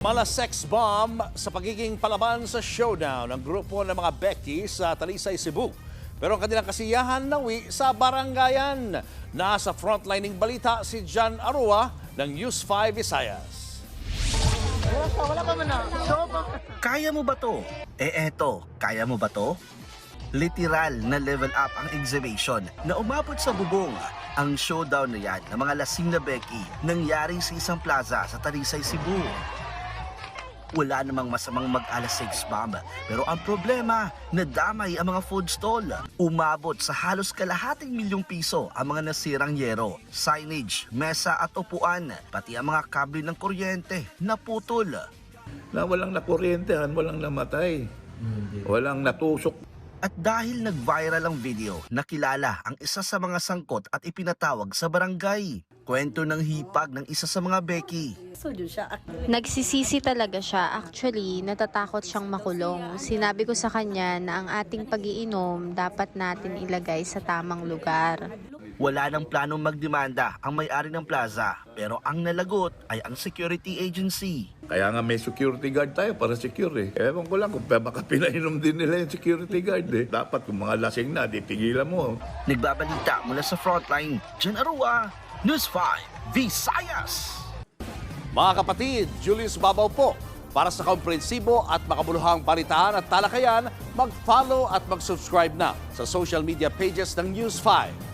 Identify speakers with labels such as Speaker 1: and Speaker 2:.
Speaker 1: Mala sex bomb sa pagiging palaban sa showdown ng grupo ng mga Becky sa Talisay, Cebu. Pero ang kanilang kasiyahan nawi sa barangayan. Nasa frontlining balita si John Arua ng News 5 Visayas.
Speaker 2: Kaya mo ba to? Eh eto, kaya mo ba to? Literal na level up ang exhibition na umabot sa bubong. Ang showdown na yan ng mga lasing na Becky nangyari sa isang plaza sa Talisay, Cebu. Wala namang masamang mag-alas 6 bomb. Pero ang problema, nadamay ang mga food stall. Umabot sa halos kalahating milyong piso ang mga nasirang yero, signage, mesa at upuan, pati ang mga kable ng kuryente naputol.
Speaker 3: na walang nakuryentehan, walang namatay. Walang natusok.
Speaker 2: At dahil nag-viral ang video, nakilala ang isa sa mga sangkot at ipinatawag sa barangay. Kwento ng hipag ng isa sa mga Becky.
Speaker 4: Nagsisisi talaga siya. Actually, natatakot siyang makulong. Sinabi ko sa kanya na ang ating pagiinom dapat natin ilagay sa tamang lugar.
Speaker 2: Wala nang planong magdemanda ang may-ari ng plaza, pero ang nalagot ay ang security agency.
Speaker 3: Kaya nga may security guard tayo para secure eh. Ewan ko lang kung pa- baka pinainom din nila yung security guard eh. Dapat kung mga lasing na, di pigilan mo.
Speaker 2: Nagbabalita mula sa frontline, Jan Arua, News 5, Visayas!
Speaker 1: Mga kapatid, Julius Babaw po. Para sa komprehensibo at makabuluhang balitaan at talakayan, mag-follow at mag-subscribe na sa social media pages ng News 5.